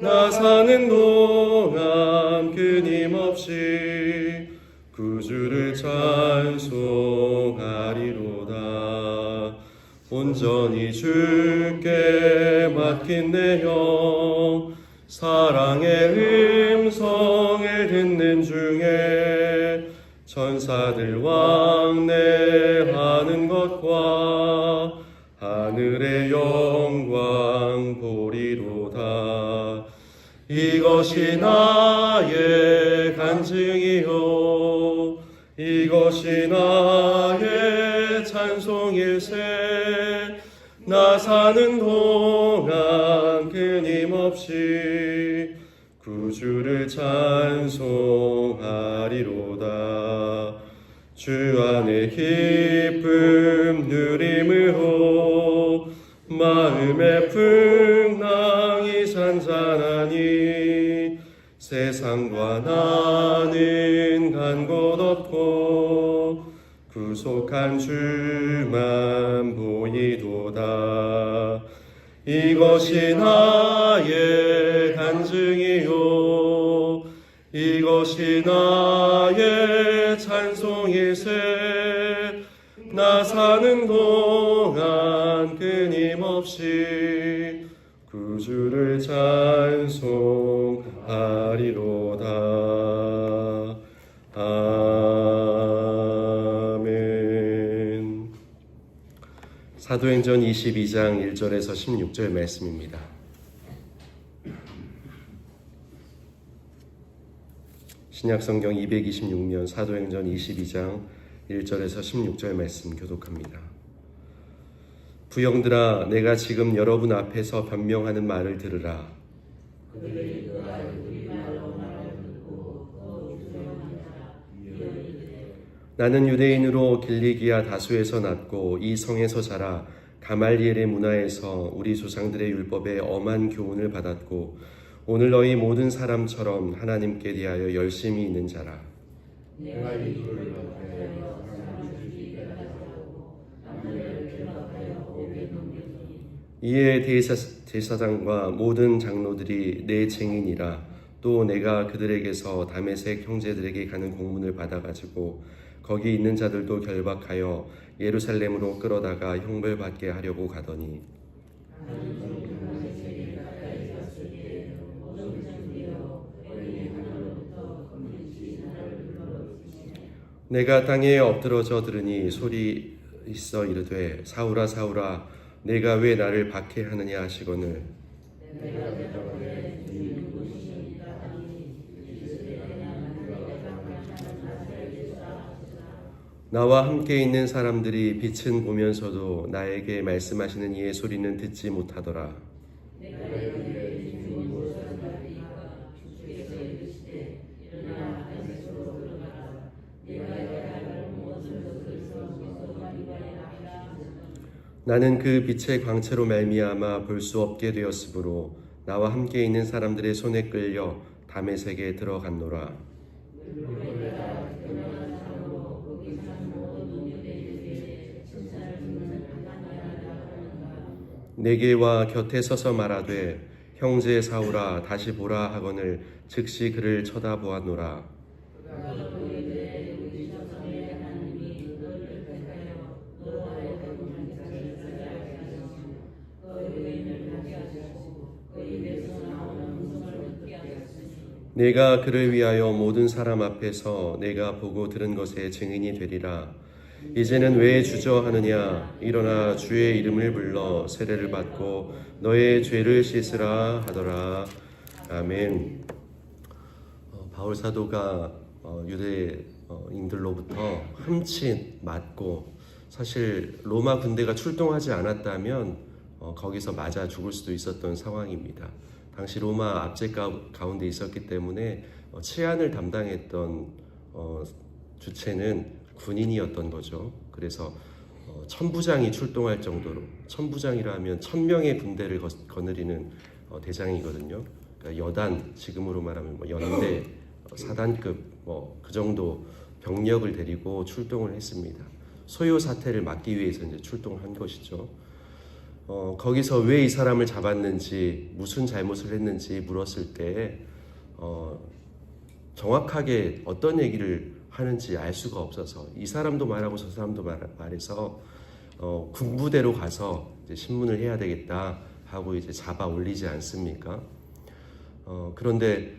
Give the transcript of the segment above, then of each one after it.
나 사는 동안 끊임없이 구주를 찬송하리로다. 온전히 주께 맡긴 내 영 사랑의 음성을 듣는 중에 천사들 왕래 이것이 나의 간증이요. 이것이 나의 찬송일세. 나 사는 동안 끊임없이 구주를 찬송하리로다. 주 안에 기쁨 누림으로 마음의 풍 찬송하리로다 아멘 사도행전 22장 1절에서 16절 말씀입니다. 신약성경 226면 사도행전 22장 1절에서 16절 말씀 교독합니다. 부영들아 내가 지금 여러분 앞에서 변명하는 말을 들으라. 나는 유대인으로 길리기아 다수에서 났고 이 성에서 자라 가말리엘의 문화에서 우리 조상들의 율법에 엄한 교훈을 받았고 오늘 너희 모든 사람처럼 하나님께 대하여 열심히 있는 자라. 이 에 대사, 제사장과 모든 장로들이 내 증인이라. 또 내가 그들에게서 다메섹 형제들에게 가는 공문을 받아가지고 거기 있는 자들도 결박하여 예루살렘으로 끌어다가 형벌받게 하려고 가더니. 내가 땅에 엎드러져 들으니 소리 있어 이르되 사울아 사울아 내가 왜 나를 박해하느냐 하시거늘 나와 함께 있는 사람들이 빛은 보면서도 나에게 말씀하시는 이의 소리는 듣지 못하더라. 나는 그 빛의 광채로 말미암아 볼 수 없게 되었으므로 나와 함께 있는 사람들의 손에 끌려 담에색에 들어갔노라. 내게와 곁에 서서 말하되 형제 사울아 다시 보라 하거늘 즉시 그를 쳐다보았노라. 내가 그를 위하여 모든 사람 앞에서 내가 보고 들은 것의 증인이 되리라. 이제는 왜 주저하느냐? 일어나 주의 이름을 불러 세례를 받고 너의 죄를 씻으라 하더라. 아멘. 어, 바울 사도가 어, 유대인들로부터 흠칫 맞고 사실 로마 군대가 출동하지 않았다면 어, 거기서 맞아 죽을 수도 있었던 상황입니다. 당시 로마 압제 가- 가운데 있었기 때문에 어, 치안을 담당했던 어, 주체는 군인이었던 거죠. 그래서 어, 천부장이 출동할 정도로 천부장이라 하면 천 명의 군대를 거, 거느리는 어, 대장이거든요. 그러니까 여단 지금으로 말하면 뭐 연대 어, 사단급 뭐 그 정도 병력을 데리고 출동을 했습니다. 소요 사태를 막기 위해서 이제 출동한 것이죠. 어, 거기서 왜 이 사람을 잡았는지 무슨 잘못을 했는지 물었을 때 어, 정확하게 어떤 얘기를 하는지 알 수가 없어서 이 사람도 말하고 저 사람도 말, 말해서 어, 군부대로 가서 신문을 해야 되겠다 하고 이제 잡아 올리지 않습니까? 어, 그런데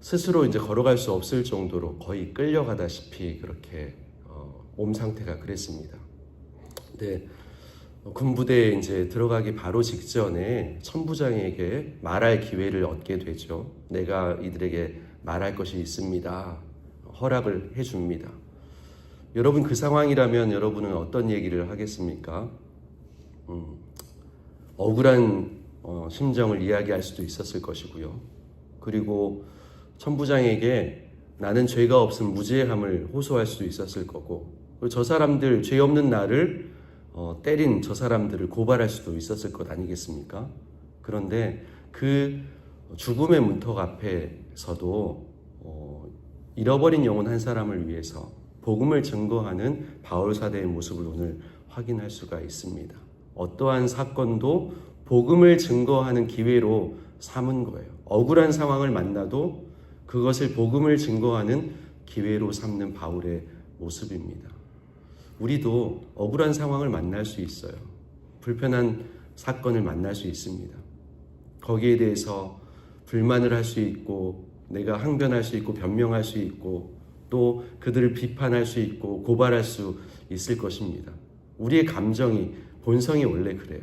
스스로 이제 걸어갈 수 없을 정도로 거의 끌려가다시피 그렇게 어, 몸 상태가 그랬습니다. 근데 어, 군부대에 이제 들어가기 바로 직전에 천부장에게 말할 기회를 얻게 되죠. 내가 이들에게 말할 것이 있습니다. 허락을 해줍니다. 여러분 그 상황이라면 여러분은 어떤 얘기를 하겠습니까? 음, 억울한 어, 심정을 이야기할 수도 있었을 것이고요. 그리고 천부장에게 나는 죄가 없음 무죄함을 호소할 수도 있었을 거고 저 사람들 죄 없는 나를 어, 때린 저 사람들을 고발할 수도 있었을 것 아니겠습니까? 그런데 그 죽음의 문턱 앞에서도 어, 잃어버린 영혼 한 사람을 위해서 복음을 증거하는 바울 사대의 모습을 오늘 확인할 수가 있습니다. 어떠한 사건도 복음을 증거하는 기회로 삼은 거예요. 억울한 상황을 만나도 그것을 복음을 증거하는 기회로 삼는 바울의 모습입니다. 우리도 억울한 상황을 만날 수 있어요. 불편한 사건을 만날 수 있습니다. 거기에 대해서 불만을 할 수 있고, 내가 항변할 수 있고, 변명할 수 있고, 또 그들을 비판할 수 있고, 고발할 수 있을 것입니다. 우리의 감정이, 본성이 원래 그래요.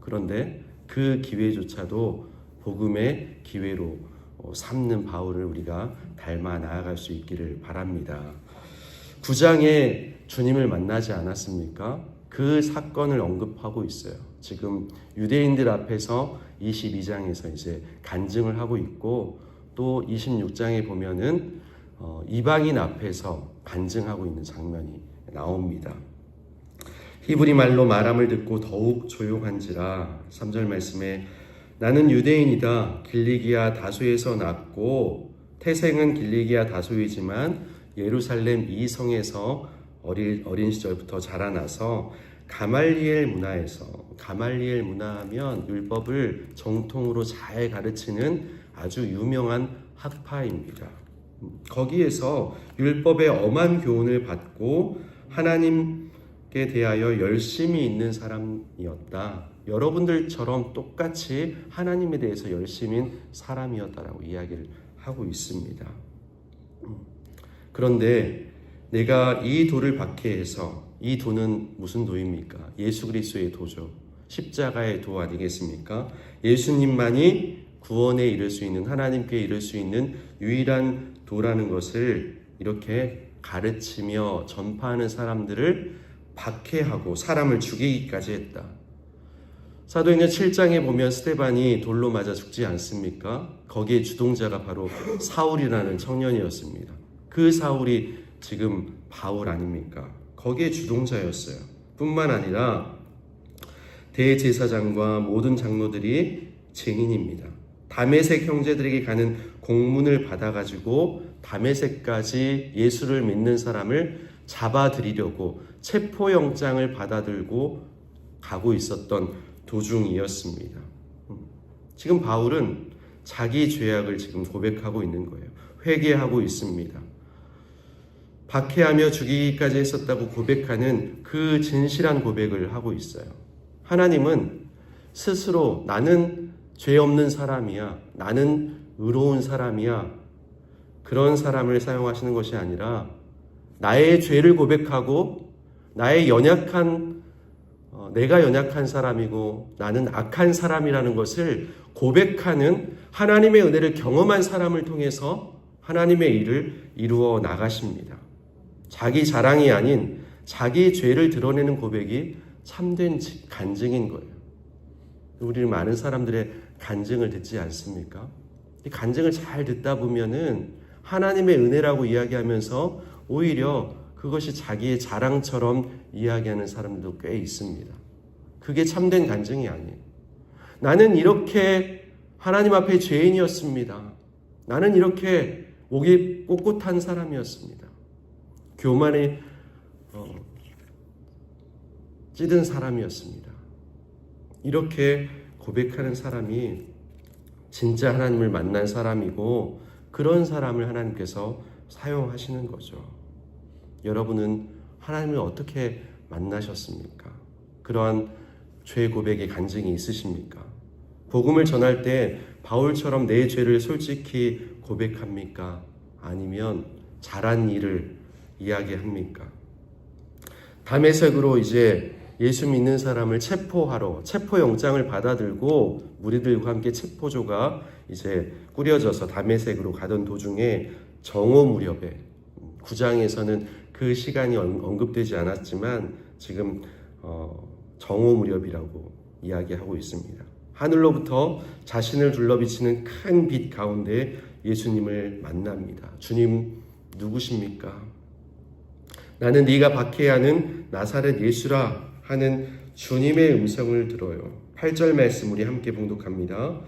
그런데 그 기회조차도 복음의 기회로 어, 삼는 바울을 우리가 닮아 나아갈 수 있기를 바랍니다. 9장에 주님을 만나지 않았습니까? 그 사건을 언급하고 있어요. 지금 유대인들 앞에서 22장에서 이제 간증을 하고 있고 또 26장에 보면은 어, 이방인 앞에서 간증하고 있는 장면이 나옵니다. 히브리 말로 말함을 듣고 더욱 조용한지라 3절 말씀에 나는 유대인이다 길리기아 다소에서 났고 태생은 길리기아 다소이지만 예루살렘 이 성에서 어린, 어린 시절부터 자라나서 가말리엘 문화에서 가말리엘 문화하면 율법을 정통으로 잘 가르치는 아주 유명한 학파입니다. 거기에서 율법의 엄한 교훈을 받고 하나님께 대하여 열심히 있는 사람이었다. 여러분들처럼 똑같이 하나님에 대해서 열심인 사람이었다라고 이야기를 하고 있습니다. 그런데 내가 이 도를 박해해서 이 도는 무슨 도입니까? 예수 그리스도의 도죠. 십자가의 도 아니겠습니까? 예수님만이 구원에 이를 수 있는 하나님께 이를 수 있는 유일한 도라는 것을 이렇게 가르치며 전파하는 사람들을 박해하고 사람을 죽이기까지 했다. 사도행전 7장에 보면 스테반이 돌로 맞아 죽지 않습니까? 거기에 주동자가 바로 사울이라는 청년이었습니다. 그 사울이 지금 바울 아닙니까? 거기에 주동자였어요. 뿐만 아니라 대제사장과 모든 장로들이 증인입니다. 다메섹 형제들에게 가는 공문을 받아가지고 다메섹까지 예수를 믿는 사람을 잡아들이려고 체포영장을 받아들고 가고 있었던 도중이었습니다. 음. 지금 바울은 자기 죄악을 지금 고백하고 있는 거예요. 회개하고 있습니다. 박해하며 죽이기까지 했었다고 고백하는 그 진실한 고백을 하고 있어요. 하나님은 스스로 나는 죄 없는 사람이야. 나는 의로운 사람이야. 그런 사람을 사용하시는 것이 아니라 나의 죄를 고백하고 나의 연약한 어, 내가 연약한 사람이고 나는 악한 사람이라는 것을 고백하는 하나님의 은혜를 경험한 사람을 통해서 하나님의 일을 이루어 나가십니다. 자기 자랑이 아닌 자기 죄를 드러내는 고백이 참된 간증인 거예요. 우리 많은 사람들의 간증을 듣지 않습니까? 이 간증을 잘 듣다 보면은 하나님의 은혜라고 이야기하면서 오히려 그것이 자기의 자랑처럼 이야기하는 사람들도 꽤 있습니다. 그게 참된 간증이 아니에요. 나는 이렇게 하나님 앞에 죄인이었습니다. 나는 이렇게 목이 꼿꼿한 사람이었습니다. 교만에 어, 찌든 사람이었습니다. 이렇게 고백하는 사람이 진짜 하나님을 만난 사람이고 그런 사람을 하나님께서 사용하시는 거죠. 여러분은 하나님을 어떻게 만나셨습니까? 그러한 죄 고백의 간증이 있으십니까? 복음을 전할 때 바울처럼 내 죄를 솔직히 고백합니까? 아니면 잘한 일을 이야기합니까? 담에색으로 이제 예수 믿는 사람을 체포하러 체포 영장을 받아들고 무리들과 함께 체포조가 이제 꾸려져서 담에색으로 가던 도중에 정오 무렵에 구장에서는 그 시간이 언- 언급되지 않았지만 지금 어, 정오 무렵이라고 이야기하고 있습니다. 하늘로부터 자신을 둘러비치는 큰 빛 가운데 예수님을 만납니다. 주님 누구십니까? 나는 네가 박해하는 나사렛 예수라 하는 주님의 음성을 들어요. 8절 말씀 우리 함께 봉독합니다.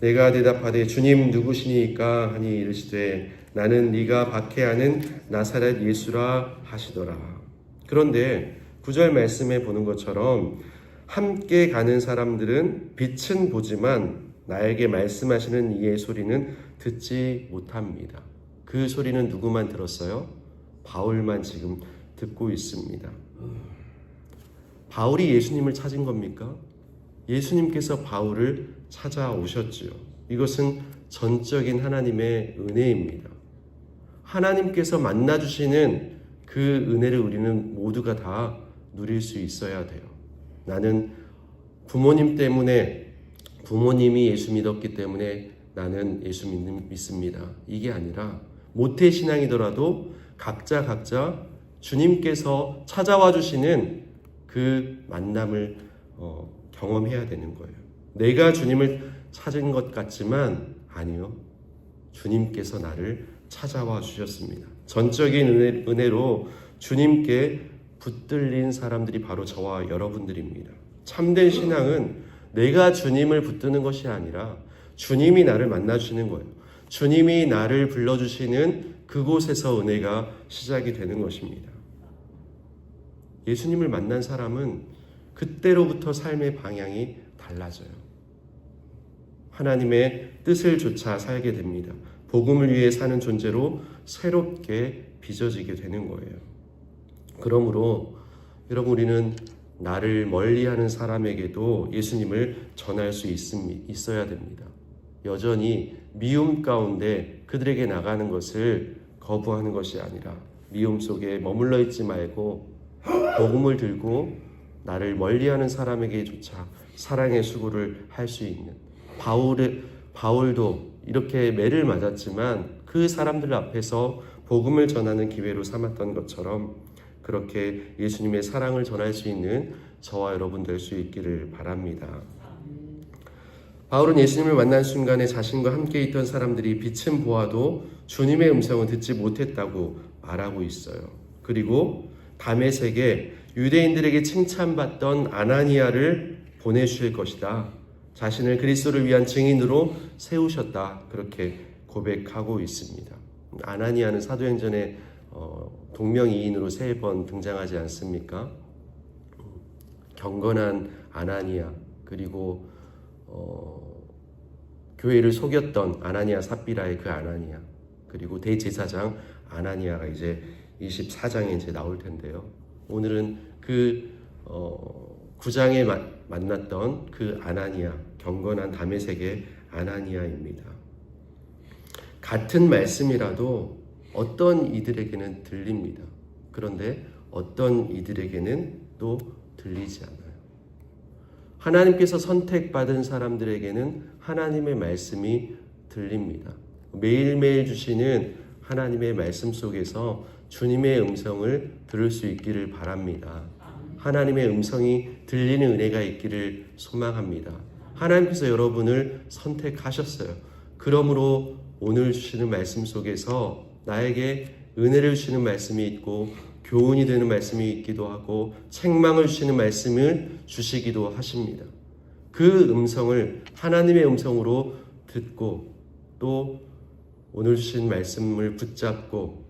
내가 대답하되 주님 누구시니까 하니 이르시되 나는 네가 박해하는 나사렛 예수라 하시더라. 그런데 9절 말씀에 보는 것처럼 함께 가는 사람들은 빛은 보지만 나에게 말씀하시는 이의 소리는 듣지 못합니다. 그 소리는 누구만 들었어요? 바울만 지금 듣고 있습니다. 바울이 예수님을 찾은 겁니까? 예수님께서 바울을 찾아오셨지요. 이것은 전적인 하나님의 은혜입니다. 하나님께서 만나주시는 그 은혜를 우리는 모두가 다 누릴 수 있어야 돼요. 나는 부모님 때문에 부모님이 예수 믿었기 때문에 나는 예수 믿, 믿습니다. 이게 아니라 모태 신앙이더라도 각자 각자 주님께서 찾아와 주시는 그 만남을 어, 경험해야 되는 거예요. 내가 주님을 찾은 것 같지만 아니요. 주님께서 나를 찾아와 주셨습니다. 전적인 은혜, 은혜로 주님께 붙들린 사람들이 바로 저와 여러분들입니다. 참된 신앙은 내가 주님을 붙드는 것이 아니라 주님이 나를 만나주시는 거예요. 주님이 나를 불러주시는 그곳에서 은혜가 시작이 되는 것입니다. 예수님을 만난 사람은 그때로부터 삶의 방향이 달라져요. 하나님의 뜻을 조차 살게 됩니다. 복음을 위해 사는 존재로 새롭게 빚어지게 되는 거예요. 그러므로 여러분 우리는 나를 멀리하는 사람에게도 예수님을 전할 수 있음, 있어야 됩니다. 여전히 미움 가운데 그들에게 나가는 것을 거부하는 것이 아니라 미움 속에 머물러 있지 말고 복음을 들고 나를 멀리하는 사람에게조차 사랑의 수고를 할 수 있는 바울의 바울도 이렇게 매를 맞았지만 그 사람들 앞에서 복음을 전하는 기회로 삼았던 것처럼 그렇게 예수님의 사랑을 전할 수 있는 저와 여러분 될 수 있기를 바랍니다. 바울은 예수님을 만난 순간에 자신과 함께 있던 사람들이 빛은 보아도 주님의 음성을 듣지 못했다고 말하고 있어요. 그리고 담에색에 유대인들에게 칭찬받던 아나니아를 보내주실 것이다. 자신을 그리스도를 위한 증인으로 세우셨다. 그렇게 고백하고 있습니다. 아나니아는 사도행전에 어, 동명이인으로 세 번 등장하지 않습니까? 경건한 아나니아 그리고 어, 교회를 속였던 아나니아 삽비라의 그 아나니아 그리고 대제사장 아나니아가 이제 24장에 이제 나올 텐데요. 오늘은 그 어, 9장에 마, 만났던 그 아나니아 경건한 담에색의 아나니아입니다. 같은 말씀이라도 어떤 이들에게는 들립니다. 그런데 어떤 이들에게는 또 들리지 않아요. 하나님께서 선택받은 사람들에게는 하나님의 말씀이 들립니다. 매일매일 주시는 하나님의 말씀 속에서 주님의 음성을 들을 수 있기를 바랍니다. 하나님의 음성이 들리는 은혜가 있기를 소망합니다. 하나님께서 여러분을 선택하셨어요. 그러므로 오늘 주시는 말씀 속에서 나에게 은혜를 주시는 말씀이 있고 교훈이 되는 말씀이 있기도 하고 책망을 주시는 말씀을 주시기도 하십니다. 그 음성을 하나님의 음성으로 듣고 또 오늘 주신 말씀을 붙잡고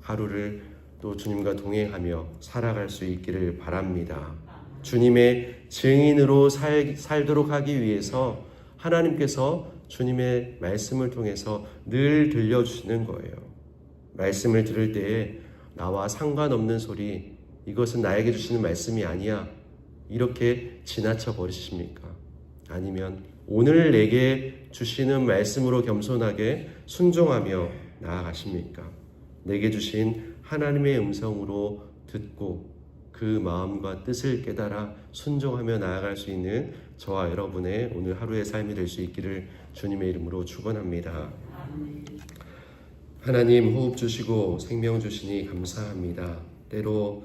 하루를 또 주님과 동행하며 살아갈 수 있기를 바랍니다. 주님의 증인으로 살, 살도록 하기 위해서 하나님께서 주님의 말씀을 통해서 늘 들려주시는 거예요. 말씀을 들을 때에 나와 상관없는 소리, 이것은 나에게 주시는 말씀이 아니야. 이렇게 지나쳐 버리십니까? 아니면 오늘 내게 주시는 말씀으로 겸손하게 순종하며 나아가십니까? 내게 주신 하나님의 음성으로 듣고 그 마음과 뜻을 깨달아 순종하며 나아갈 수 있는 저와 여러분의 오늘 하루의 삶이 될 수 있기를 주님의 이름으로 축원합니다. 하나님 호흡 주시고 생명 주시니 감사합니다. 때로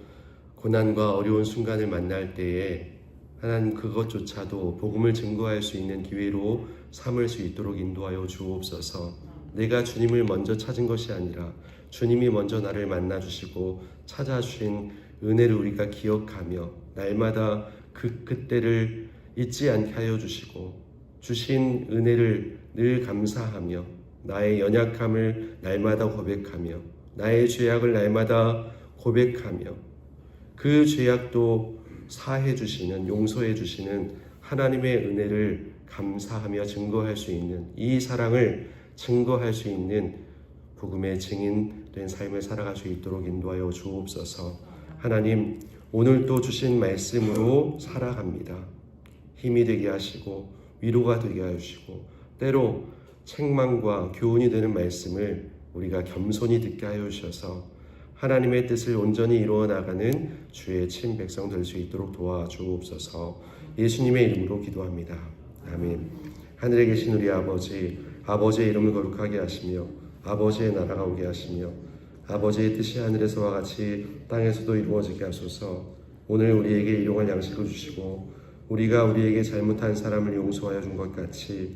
고난과 어려운 순간을 만날 때에 하나님 그것조차도 복음을 증거할 수 있는 기회로 삼을 수 있도록 인도하여 주옵소서. 내가 주님을 먼저 찾은 것이 아니라 주님이 먼저 나를 만나 주시고 찾아 주신 은혜를 우리가 기억하며 날마다 그 그때를 잊지 않게 하여 주시고 주신 은혜를 늘 감사하며 나의 연약함을 날마다 고백하며 나의 죄악을 날마다 고백하며 그 죄악도 사해 주시는 용서해 주시는 하나님의 은혜를 감사하며 증거할 수 있는 이 사랑을 증거할 수 있는 복음의 증인된 삶을 살아갈 수 있도록 인도하여 주옵소서. 하나님 오늘 또 주신 말씀으로 살아갑니다. 힘이 되게 하시고 위로가 되게 하시고 때로 책망과 교훈이 되는 말씀을 우리가 겸손히 듣게 하여 주셔서 하나님의 뜻을 온전히 이루어 나가는 주의 친 백성 될 수 있도록 도와주옵소서. 예수님의 이름으로 기도합니다. 아멘. 하늘에 계신 우리 아버지, 아버지의 이름을 거룩하게 하시며 아버지의 나라가 오게 하시며 아버지의 뜻이 하늘에서와 같이 땅에서도 이루어지게 하소서. 오늘 우리에게 일용할 양식을 주시고 우리가 우리에게 잘못한 사람을 용서하여 준 것 같이